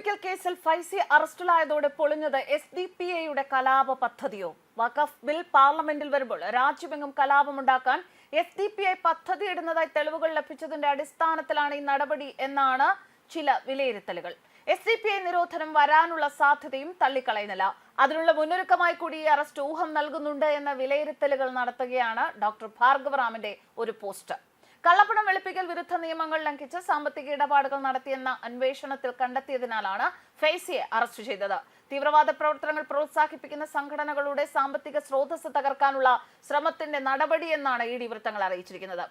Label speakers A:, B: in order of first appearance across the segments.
A: വെളുപ്പിക്കൽ കേസിൽ ഫൈസി അറസ്റ്റിലായതോടെ പൊളിഞ്ഞത് എസ് ഡി പി എയുടെ കലാപ പദ്ധതിയോ? വഖഫ് ബിൽ പാർലമെന്റിൽ വരുമ്പോൾ രാജ്യമെങ്ങും കലാപമുണ്ടാക്കാൻ എസ് ഡി പി ഐ പദ്ധതി ഇടുന്നതായി തെളിവുകൾ ലഭിച്ചതിന്റെ അടിസ്ഥാനത്തിലാണ് ഈ നടപടി എന്നാണ് ചില വിലയിരുത്തലുകൾ. എസ് ഡി പി ഐ നിരോധനം വരാനുള്ള സാധ്യതയും തള്ളിക്കളയുന്നില്ല. അതിനുള്ള മുന്നൊരുക്കമായി കൂടി ഈ അറസ്റ്റ് ഊഹം നൽകുന്നുണ്ട് എന്ന വിലയിരുത്തലുകൾ നടത്തുകയാണ് ഡോക്ടർ ഭാർഗവറാമിന്റെ ഒരു പോസ്റ്റ് കള്ളപ്പണം വെളുപ്പിക്കൽ വിരുദ്ധ നിയമങ്ങൾ ലംഘിച്ച് സാമ്പത്തിക ഇടപാടുകൾ നടത്തിയെന്ന അന്വേഷണത്തിൽ കണ്ടെത്തിയതിനാലാണ് ഫെയ്സിയെ അറസ്റ്റ് ചെയ്തത്. തീവ്രവാദ പ്രവർത്തനങ്ങൾ പ്രോത്സാഹിപ്പിക്കുന്ന സംഘടനകളുടെ സാമ്പത്തിക സ്രോതസ് തകർക്കാനുള്ള ശ്രമത്തിന്റെ നടപടിയെന്നാണ് ഇ ഡി വൃത്തങ്ങൾ അറിയിച്ചിരിക്കുന്നത്.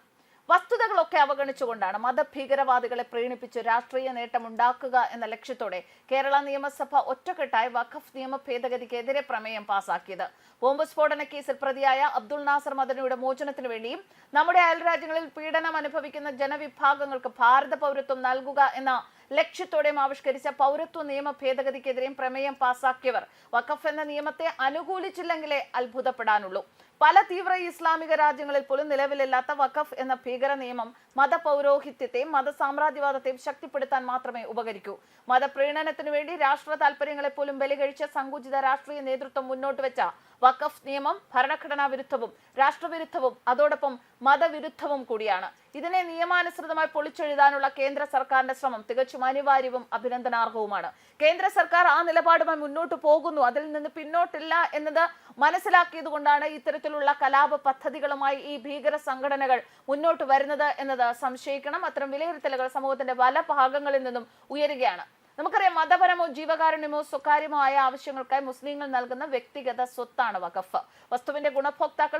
A: വസ്തുതകളൊക്കെ അവഗണിച്ചുകൊണ്ടാണ് മതഭീകരവാദികളെ പ്രീണിപ്പിച്ച് രാഷ്ട്രീയ നേട്ടമുണ്ടാക്കുക എന്ന ലക്ഷ്യത്തോടെ കേരള നിയമസഭ ഒറ്റക്കെട്ടായി വഖഫ് നിയമ ഭേദഗതിക്കെതിരെ പ്രമേയം പാസാക്കിയത്. ബോംബ് സ്ഫോടന കേസിൽ പ്രതിയായ അബ്ദുൾ നാസർ മദനിയുടെ മോചനത്തിനു വേണ്ടിയും നമ്മുടെ അയൽരാജ്യങ്ങളിൽ പീഡനം അനുഭവിക്കുന്ന ജനവിഭാഗങ്ങൾക്ക് ഭാരത പൗരത്വം നൽകുക എന്ന ലക്ഷ്യത്തോടെയും ആവിഷ്കരിച്ച പൗരത്വ നിയമ ഭേദഗതിക്കെതിരെയും പ്രമേയം പാസാക്കിയവർ വഖഫ് എന്ന നിയമത്തെ അനുകൂലിച്ചില്ലെങ്കിലേ അത്ഭുതപ്പെടാനുള്ളൂ. പല തീവ്ര ഇസ്ലാമിക രാജ്യങ്ങളിൽ പോലും നിലവിലില്ലാത്ത വഖഫ് എന്ന ഭീകര നിയമം മതപൗരോഹിത്യത്തെയും മതസാമ്രാജ്യവാദത്തെയും ശക്തിപ്പെടുത്താൻ മാത്രമേ ഉപകരിക്കൂ. മതപ്രീണനത്തിനു വേണ്ടി രാഷ്ട്ര താല്പര്യങ്ങളെ പോലും ബലികഴിച്ച സങ്കുചിത രാഷ്ട്രീയ നേതൃത്വം മുന്നോട്ട് വെച്ച വഖഫ് നിയമം ഭരണഘടനാ വിരുദ്ധവും രാഷ്ട്രവിരുദ്ധവും അതോടൊപ്പം മതവിരുദ്ധവും കൂടിയാണ്. ഇതിനെ നിയമാനുസൃതമായി പൊളിച്ചെഴുതാനുള്ള കേന്ദ്ര സർക്കാരിന്റെ ശ്രമം തികച്ചും അനിവാര്യവും അഭിനന്ദനാർഹവുമാണ്. കേന്ദ്ര സർക്കാർ ആ നിലപാടുമായി മുന്നോട്ട് പോകുന്നു. അതിൽ നിന്ന് പിന്നോട്ടില്ല എന്നത് മനസ്സിലാക്കിയത് കൊണ്ടാണ് ഇത്തരത്തിലുള്ള കലാപ പദ്ധതികളുമായി ഈ ഭീകര സംഘടനകൾ മുന്നോട്ട് വരുന്നത് എന്നത് സംശയിക്കണം. അത്തരം വിലയിരുത്തലുകൾ സമൂഹത്തിന്റെ പല ഭാഗങ്ങളിൽ നിന്നും ഉയരുകയാണ്. നമുക്കറിയാം മതപരമോ ജീവകാരുണ്യമോ സ്വകാര്യമോ ആയ ആവശ്യങ്ങൾക്കായി മുസ്ലിങ്ങൾ നൽകുന്ന വ്യക്തിഗത സ്വത്താണ് വഖഫ്. വസ്തുവിന്റെ ഗുണഭോക്താക്കൾ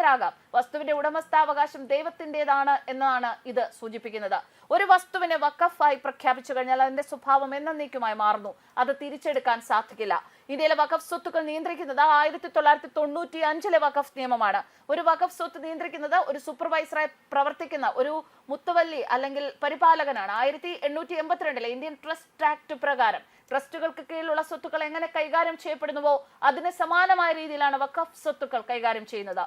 A: വ്യത്യസ്തരാകാം വസ്തുവിന്റെ ഉടമസ്ഥാവകാശം ദൈവത്തിന്റേതാണ് എന്നാണ് ഇത് സൂചിപ്പിക്കുന്നത്. ഒരു വസ്തുവിനെ വക്കഫായി പ്രഖ്യാപിച്ചു കഴിഞ്ഞാൽ അതിന്റെ സ്വഭാവം എന്നേക്കുമായി മാറുന്നു. അത് തിരിച്ചെടുക്കാൻ സാധിക്കില്ല. ഇന്ത്യയിലെ വഖഫ് സ്വത്തുക്കൾ നിയന്ത്രിക്കുന്നത് ആയിരത്തി തൊള്ളായിരത്തി തൊണ്ണൂറ്റി അഞ്ചിലെ വഖഫ് നിയമമാണ്. ഒരു വഖഫ് സ്വത്ത് നിയന്ത്രിക്കുന്നത് ഒരു സൂപ്പർവൈസറായി പ്രവർത്തിക്കുന്ന ഒരു മുത്തവല്ലി അല്ലെങ്കിൽ പരിപാലകനാണ്. ആയിരത്തി എണ്ണൂറ്റി എൺപത്തിരണ്ടിലെ ഇന്ത്യൻ ട്രസ്റ്റ് ആക്ട് പ്രകാരം ട്രസ്റ്റുകൾക്ക് കീഴിലുള്ള സ്വത്തുക്കൾ എങ്ങനെ കൈകാര്യം ചെയ്യപ്പെടുന്നുവോ അതിന് സമാനമായ രീതിയിലാണ് വഖഫ് സ്വത്തുക്കൾ കൈകാര്യം ചെയ്യുന്നത്.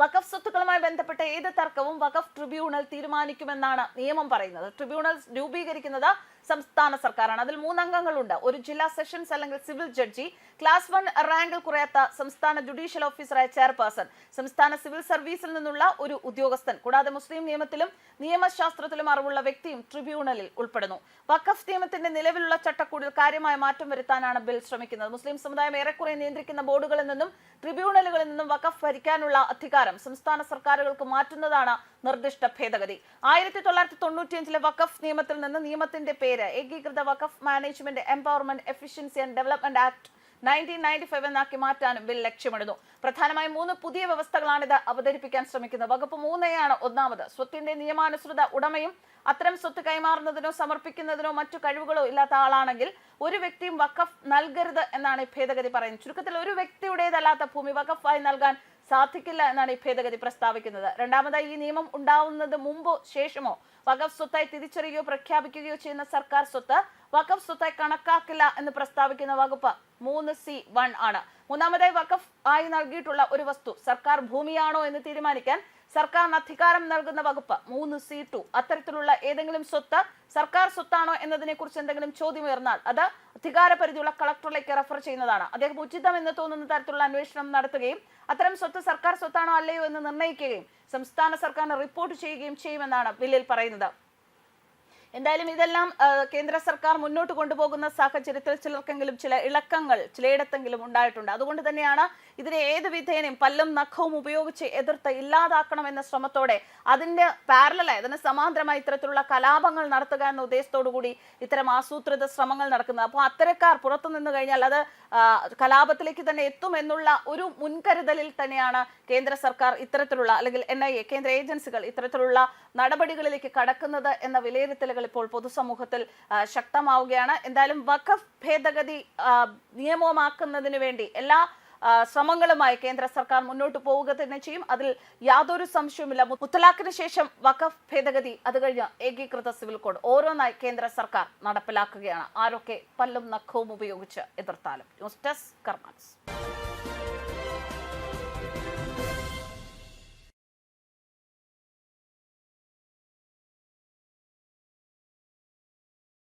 A: വഖഫ് സ്വത്തുക്കളുമായി ബന്ധപ്പെട്ട ഏത് തർക്കവും വഖഫ് ട്രിബ്യൂണൽ തീരുമാനിക്കുമെന്നാണ് നിയമം പറയുന്നത്. ട്രിബ്യൂണൽ രൂപീകരിക്കുന്നത് സംസ്ഥാന സർക്കാരാണ്. അതിൽ മൂന്നംഗങ്ങളുണ്ട്. ഒരു ജില്ലാ സെഷൻസ് അല്ലെങ്കിൽ സിവിൽ ജഡ്ജി ക്ലാസ് വൺ റാങ്കിൽ കുറയാത്ത സംസ്ഥാന ജുഡീഷ്യൽ ഓഫീസറായ ചെയർപേഴ്സൺ സംസ്ഥാന സിവിൽ സർവീസിൽ നിന്നുള്ള ഒരു ഉദ്യോഗസ്ഥൻ കൂടാതെ മുസ്ലിം നിയമത്തിലും നിയമശാസ്ത്രത്തിലും അറിവുള്ള വ്യക്തിയും ട്രിബ്യൂണലിൽ ഉൾപ്പെടുന്നു. വഖഫ് നിയമത്തിന്റെ നിലവിലുള്ള ചട്ടക്കൂടിൽ കാര്യമായ മാറ്റം വരുത്താനാണ് ബിൽ ശ്രമിക്കുന്നത്. മുസ്ലിം സമുദായം ഏറെക്കുറെ നിയന്ത്രിക്കുന്ന ബോർഡുകളിൽ നിന്നും ട്രിബ്യൂണലുകളിൽ നിന്നും വഖഫ് ഭരിക്കാനുള്ള അധികാരം സംസ്ഥാന സർക്കാരുകൾക്ക് മാറ്റുന്നതാണ് നിർദ്ദിഷ്ട ഭേദഗതി. ആയിരത്തി തൊള്ളായിരത്തി തൊണ്ണൂറ്റിയഞ്ചിലെ വഖഫ് നിയമത്തിൽ നിന്ന് നിയമത്തിന്റെ പേര് ഏകീകൃത വഖഫ് management empowerment efficiency and development act nineteen ninety five എന്നാക്കി മാറ്റാനും ബിൽ ലക്ഷ്യമിടുന്നു. പ്രധാനമായും മൂന്ന് പുതിയ വ്യവസ്ഥകളാണ് ഇത് അവതരിപ്പിക്കാൻ ശ്രമിക്കുന്നത്. വകുപ്പ് മൂന്നെയാണ് ഒന്നാമത് സ്വത്തിന്റെ നിയമാനുസൃത ഉടമയും അത്തരം സ്വത്ത് കൈമാറുന്നതിനോ സമർപ്പിക്കുന്നതിനോ മറ്റു കഴിവുകളോ ഇല്ലാത്ത ആളാണെങ്കിൽ ഒരു വ്യക്തിയും വഖഫ് നൽകരുത് എന്നാണ് ഭേദഗതി പറയുന്നത്. ചുരുക്കത്തിൽ ഒരു വ്യക്തിയുടേതല്ലാത്ത ഭൂമി വഖഫായി നൽകാൻ സാധിക്കില്ല എന്നാണ് ഈ ഭേദഗതി പ്രസ്താവിക്കുന്നത്. രണ്ടാമതായി ഈ നിയമം ഉണ്ടാവുന്നത് മുമ്പോ ശേഷമോ വഖഫ് സ്വത്തായി തിരിച്ചറിയുകയോ പ്രഖ്യാപിക്കുകയോ ചെയ്യുന്ന സർക്കാർ സ്വത്ത് വഖഫ് സ്വത്തായി കണക്കാക്കില്ല എന്ന് പ്രസ്താവിക്കുന്ന വകുപ്പ് മൂന്ന് സി വൺ ആണ്. മൂന്നാമതായി വഖഫ് ആയി നൽകിയിട്ടുള്ള ഒരു വസ്തു സർക്കാർ ഭൂമിയാണോ എന്ന് തീരുമാനിക്കാൻ സർക്കാരിന് അധികാരം നൽകുന്ന വകുപ്പ് മൂന്ന് സി ടു അത്തരത്തിലുള്ള ഏതെങ്കിലും സ്വത്ത് സർക്കാർ സ്വത്താണോ എന്നതിനെ കുറിച്ച് എന്തെങ്കിലും ചോദ്യം ഉയർന്നാൽ അത് അധികാര പരിധിയുള്ള കളക്ടറിലേക്ക് റെഫർ ചെയ്യുന്നതാണ്. അദ്ദേഹം ഉചിതം എന്ന് തോന്നുന്ന തരത്തിലുള്ള അന്വേഷണം നടത്തുകയും അത്തരം സ്വത്ത് സർക്കാർ സ്വത്താണോ അല്ലയോ എന്ന് നിർണയിക്കുകയും സംസ്ഥാന സർക്കാരിന് റിപ്പോർട്ട് ചെയ്യുകയും ചെയ്യുമെന്നാണ് ബില്ലിൽ പറയുന്നത്. എന്തായാലും ഇതെല്ലാം കേന്ദ്ര സർക്കാർ മുന്നോട്ട് കൊണ്ടുപോകുന്ന സാഹചര്യത്തിൽ ചിലർക്കെങ്കിലും ചില ഇളക്കങ്ങൾ ചിലയിടത്തെങ്കിലും ഉണ്ടായിട്ടുണ്ട്. അതുകൊണ്ട് തന്നെയാണ് ഇതിനെ ഏത് വിധേനയും പല്ലും നഖവും ഉപയോഗിച്ച് എതിർത്ത് ഇല്ലാതാക്കണമെന്ന ശ്രമത്തോടെ അതിന്റെ പാരലായി അതിന് സമാന്തരമായി ഇത്തരത്തിലുള്ള കലാപങ്ങൾ നടത്തുക എന്ന ഉദ്ദേശത്തോടു കൂടി ഇത്തരം ആസൂത്രിത ശ്രമങ്ങൾ നടക്കുന്നത്. അപ്പോൾ അത്തരക്കാർ പുറത്തു നിന്ന് കഴിഞ്ഞാൽ അത് കലാപത്തിലേക്ക് തന്നെ എത്തും എന്നുള്ള ഒരു മുൻകരുതലിൽ തന്നെയാണ് കേന്ദ്ര സർക്കാർ ഇത്തരത്തിലുള്ള അല്ലെങ്കിൽ എൻ കേന്ദ്ര ഏജൻസികൾ ഇത്തരത്തിലുള്ള നടപടികളിലേക്ക് കടക്കുന്നത് എന്ന വിലയിരുത്തലുകൾ ഇപ്പോൾ പൊതുസമൂഹത്തിൽ ശക്തമാവുകയാണ്. എന്തായാലും വഖഫ് ഭേദഗതി നിയമമാക്കുന്നതിന് വേണ്ടി എല്ലാ ശ്രമങ്ങളുമായി കേന്ദ്ര സർക്കാർ മുന്നോട്ട് പോവുക തന്നെ ചെയ്യും. അതിൽ യാതൊരു സംശയവുമില്ല. മുത്തലാഖിന് ശേഷം വഖഫ് ഭേദഗതി അത് കഴിഞ്ഞ് ഏകീകൃത സിവിൽ കോഡ് ഓരോന്നായി കേന്ദ്ര സർക്കാർ നടപ്പിലാക്കുകയാണ്. ആരൊക്കെ പല്ലും നഖവും ഉപയോഗിച്ച് എതിർത്താലും. News desk കർമാൻസ്